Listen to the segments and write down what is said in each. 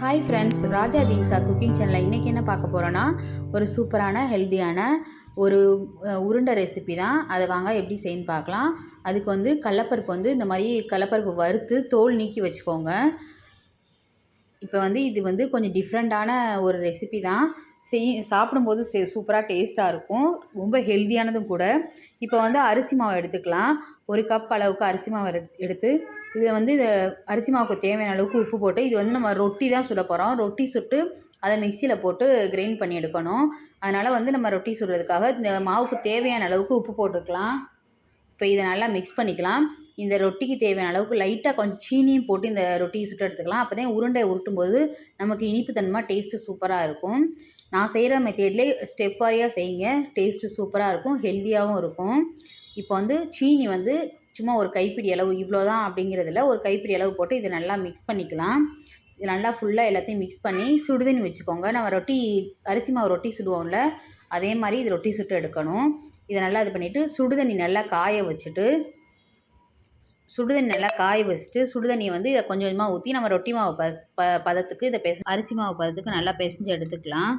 Hi friends Raja தீன்சா cooking சேனலில் இன்றைக்கி என்ன பார்க்க போகிறோன்னா ஒரு சூப்பரான ஹெல்த்தியான ஒரு உருண்டை ரெசிபி தான். அதை வாங்க எப்படி செய்யன்னு பார்க்கலாம். அதுக்கு வந்து கடலப்பருப்பு வந்து இந்த மாதிரி கடலப்பருப்பு வறுத்து தோல் நீக்கி வச்சுக்கோங்க. இப்போ வந்து இது வந்து கொஞ்சம் டிஃப்ரெண்ட்டான ஒரு ரெசிபி தான். செய் சாப்பிடும்போது சே சூப்பராக டேஸ்ட்டாக இருக்கும். ரொம்ப ஹெல்த்தியானதும் கூட. இப்போ வந்து அரிசி மாவு எடுத்துக்கலாம். ஒரு கப் அளவுக்கு அரிசி மாவு எடுத்து எடுத்து இதில் வந்து இதை அரிசி மாவுக்கு தேவையான அளவுக்கு உப்பு போட்டு இது வந்து நம்ம ரொட்டி தான் சுட போகிறோம் ரொட்டி சுட்டு அதை மிக்சியில் போட்டு கிரைண்ட் பண்ணி எடுக்கணும். அதனால் வந்து நம்ம ரொட்டி சுடுறதுக்காக இந்த மாவுக்கு தேவையான அளவுக்கு உப்பு போட்டுக்கலாம். இப்போ இதை நல்லா மிக்ஸ் பண்ணிக்கலாம். இந்த ரொட்டிக்கு தேவையான அளவுக்கு லைட்டாக கொஞ்சம் சீனியும் போட்டு இந்த ரொட்டியை சுட்டு எடுத்துக்கலாம். அப்போ தான் உருண்டை உருட்டும்போது நமக்கு இனிப்பு தன்மை டேஸ்ட்டு சூப்பராக இருக்கும். நான் செய்கிற மெத்தேட்லேயே ஸ்டெப் வாரியாக செய்யுங்க. டேஸ்ட்டு சூப்பராக இருக்கும். ஹெல்த்தியாகவும் இருக்கும். இப்போ வந்து சீனி வந்து சும்மா ஒரு கைப்பிடி அளவு இவ்வளோ தான் அப்படிங்கிறதுல ஒரு கைப்பிடி அளவு போட்டு இதை நல்லா மிக்ஸ் பண்ணிக்கலாம். இது நல்லா ஃபுல்லாக எல்லாத்தையும் மிக்ஸ் பண்ணி சுடுதண்ணி வச்சுக்கோங்க. நம்ம ரொட்டி அரிசி மாவு ரொட்டி சுடுவோம்ல அதே மாதிரி இது ரொட்டி சுட்டு எடுக்கணும். இதை நல்லா இது பண்ணிவிட்டு சுடுதண்ணி நல்லா காய வச்சுட்டு சுடுதண்ணி நல்லா காய வச்சுட்டு சுடுதண்ணியை வந்து இதை கொஞ்சம் கொஞ்சமாக ஊற்றி நம்ம ரொட்டி மாவு பஸ் ப பதத்துக்கு இதை பெச அரிசி மாவு பதத்துக்கு நல்லா பிசைஞ்சு எடுத்துக்கலாம்.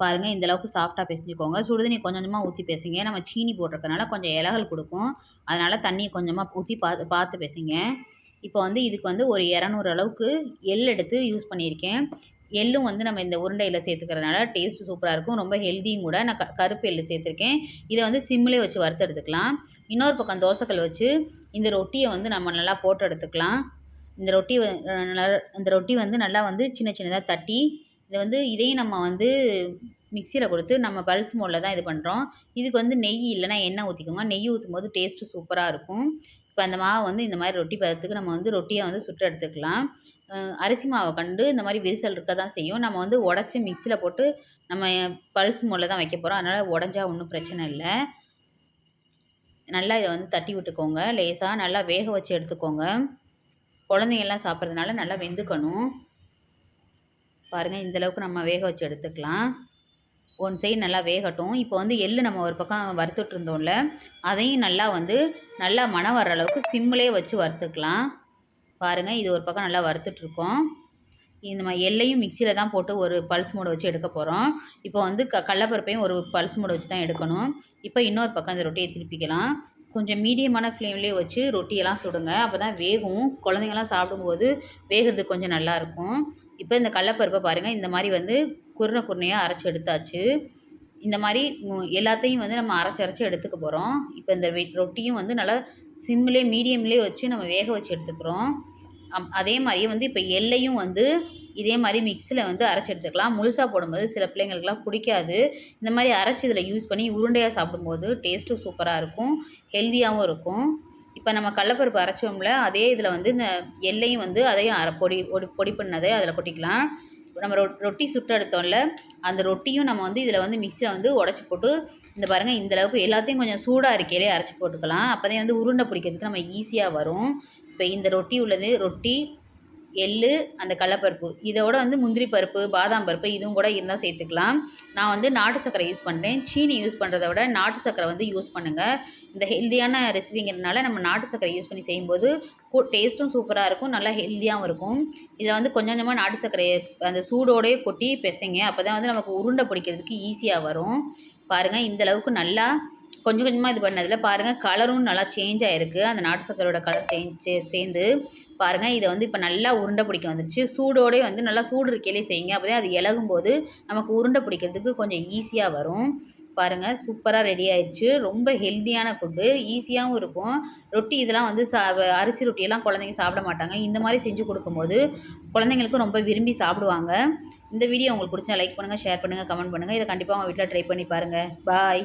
பாருங்கள் இந்தளவுக்கு சாஃப்டாக பிசைஞ்சுக்கோங்க. சுடுதண்ணி கொஞ்சம் கொஞ்சமாக ஊற்றி பேசுங்க. நம்ம சீனி போட்டிருக்கனால கொஞ்சம் இலகல் கொடுக்கும். அதனால் தண்ணியை கொஞ்சமாக ஊற்றி பார்த்து பார்த்து பேசுங்க. இப்போ வந்து இதுக்கு வந்து ஒரு இரநூறு அளவுக்கு எள் எடுத்து யூஸ் பண்ணியிருக்கேன். எள்ளும் வந்து நம்ம இந்த உருண்டையில் சேர்த்துக்கிறதுனால டேஸ்ட் சூப்பராக இருக்கும். ரொம்ப ஹெல்த்தியும் கூட. நான் க கருப்பு எள்ளு சேர்த்துருக்கேன். இதை வந்து சிம்மிலே வச்சு வறுத்து எடுத்துக்கலாம். இன்னொரு பக்கம் தோசைக்கல் வச்சு இந்த ரொட்டியை வந்து நம்ம நல்லா போட்டு எடுத்துக்கலாம். இந்த ரொட்டி இந்த ரொட்டி வந்து நல்லா வந்து சின்ன சின்னதாக தட்டி இதை வந்து இதையும் நம்ம வந்து மிக்சியில் கொடுத்து நம்ம பல்ஸ் மோடில் தான் இது பண்ணுறோம் இதுக்கு வந்து நெய் இல்லைன்னா எண்ணெய் ஊற்றிக்கோங்க நெய் ஊற்றும் போது டேஸ்ட்டு சூப்பராக இருக்கும். இப்போ அந்த மாவை வந்து இந்த மாதிரி ரொட்டி பதத்துக்கு நம்ம வந்து ரொட்டியை வந்து சுட்டு எடுத்துக்கலாம். அரிசி மாவை கண்டு இந்த மாதிரி விரிசல் இருக்க தான் செய்யும். நம்ம வந்து உடச்சி மிக்சியில் போட்டு நம்ம பல்ஸ் மோடில் தான் வைக்க போகிறோம் அதனால் உடஞ்சா ஒன்றும் பிரச்சனை இல்லை. நல்லா இதை வந்து தட்டி விட்டுக்கோங்க. லேசாக நல்லா வேக வச்சு எடுத்துக்கோங்க. குழந்தைங்கள்லாம் சாப்பிட்றதுனால நல்லா வெந்துக்கணும். பாருங்கள் இந்தளவுக்கு நம்ம வேக வச்சு எடுத்துக்கலாம். ஒன் சைடு நல்லா வேகட்டும். இப்போ வந்து எள்ளு நம்ம ஒரு பக்கம் வறுத்துட்டு இருந்தோம்ல அதையும் நல்லா வந்து நல்லா மணம் வர்ற அளவுக்கு சிம்மிலே வச்சு வறுத்துக்கலாம். பாருங்கள் இது ஒரு பக்கம் நல்லா வறுத்துட்ருக்கோம். இந்த மாதிரி எல்லையும் மிக்சியில் தான் போட்டு ஒரு பல்ஸ் மூடை வச்சு எடுக்க போகிறோம் இப்போ வந்து க கடலப்பருப்பையும் ஒரு பல்ஸ் மூடை வச்சு தான் எடுக்கணும். இப்போ இன்னொரு பக்கம் இந்த ரொட்டியை திருப்பிக்கலாம். கொஞ்சம் மீடியமான ஃப்ளேம்லேயே வச்சு ரொட்டியெல்லாம் சுடுங்க. அப்போ தான் வேகும். குழந்தைங்கள்லாம் சாப்பிடும்போது வேகிறது கொஞ்சம் நல்லாயிருக்கும் இப்போ இந்த கடலப்பருப்பை பாருங்கள் இந்த மாதிரி வந்து குருணை குருணையாக அரைச்சி எடுத்தாச்சு. இந்த மாதிரி எல்லாத்தையும் வந்து நம்ம அரைச்சி அரைச்சி எடுத்துக்க போகிறோம் இப்போ இந்த ரொட்டியும் வந்து நல்லா சிம்மிலே மீடியம்லேயே வச்சு நம்ம வேக வச்சு எடுத்துக்கிறோம். அதே மாதிரியே வந்து இப்போ எல்லையும் வந்து இதே மாதிரி மிக்ஸியில் வந்து அரைச்சி எடுத்துக்கலாம். முழுசாக போடும்போது சில பிள்ளைங்களுக்குலாம் பிடிக்காது. இந்த மாதிரி அரைச்சி இதில் யூஸ் பண்ணி உருண்டையாக சாப்பிடும்போது டேஸ்ட்டும் சூப்பராக இருக்கும். ஹெல்த்தியாகவும் இருக்கும். இப்போ நம்ம கடலப்பருப்பு அரைச்சோம்ல அதே இதில் வந்து இந்த எல்லையும் வந்து அதையும் அரை பொடி பொடி பொடி பண்ணதை அதில் கொட்டிக்கலாம். நம்ம ரொ ரொட்டி சுட்டு எடுத்தோம்ல அந்த ரொட்டியும் நம்ம வந்து இதில் வந்து மிக்சியில் வந்து உடச்சி போட்டு இந்த பாருங்கள் இந்த அளவுக்கு எல்லாத்தையும் கொஞ்சம் சூடாக இருக்கையிலே அரைச்சி போட்டுக்கலாம். அப்போதே வந்து உருண்டை பிடிக்கிறதுக்கு நம்ம ஈஸியாக வரும். இப்போ இந்த ரொட்டி உள்ளது ரொட்டி எள்ளு அந்த கடலப்பருப்பு. இதோட வந்து முந்திரி பருப்பு பாதாம் பருப்பு இதுவும் கூட இருந்தால் சேர்த்துக்கலாம். நான் வந்து நாட்டு சர்க்கரை யூஸ் பண்ணுறேன் சீனி யூஸ் பண்ணுறத விட நாட்டு சர்க்கரை வந்து யூஸ் பண்ணுங்கள் இந்த ஹெல்த்தியான ரெசிபிங்கிறதுனால நம்ம நாட்டு சர்க்கரை யூஸ் பண்ணி செய்யும்போது டேஸ்ட்டும் சூப்பராக இருக்கும். நல்லா ஹெல்த்தியாகவும் இருக்கும். இதை வந்து கொஞ்சம் கொஞ்சமாக நாட்டு சர்க்கரையை அந்த சூடோடயே கொட்டி பிசைங்க. அப்போ தான் வந்து நமக்கு உருண்டை பிடிக்கிறதுக்கு ஈஸியாக வரும். பாருங்கள் இந்த அளவுக்கு நல்லா கொஞ்சம் கொஞ்சமாக இது பண்ணதில் பாருங்கள் கலரும் நல்லா சேஞ்ச் ஆகிருக்கு அந்த நாட்டு சக்கரோட கலர் சேஞ்ச் சேர்ந்து பாருங்கள் இதை வந்து இப்போ நல்லா உருண்டை பிடிக்க வந்துருச்சு. சூடோடே வந்து நல்லா சூடு இருக்கையிலே செய்யுங்க. அப்போ அது இலகும் போது நமக்கு உருண்டை பிடிக்கிறதுக்கு கொஞ்சம் ஈஸியாக வரும். பாருங்கள் சூப்பராக ரெடி ஆயிடுச்சு. ரொம்ப ஹெல்த்தியான ஃபுட்டு ஈஸியாகவும் இருக்கும். ரொட்டி இதெல்லாம் வந்து சா அரிசி ரொட்டியெல்லாம் குழந்தைங்க சாப்பிட மாட்டாங்க. இந்த மாதிரி செஞ்சு கொடுக்கும்போது குழந்தைங்களுக்கும் ரொம்ப விரும்பி சாப்பிடுவாங்க. இந்த வீடியோ உங்களுக்கு பிடிச்சா லைக் பண்ணுங்கள் ஷேர் பண்ணுங்கள் கமெண்ட் பண்ணுங்கள் இதை கண்டிப்பாக உங்கள் வீட்டில் ட்ரை பண்ணி பாருங்கள் பாய்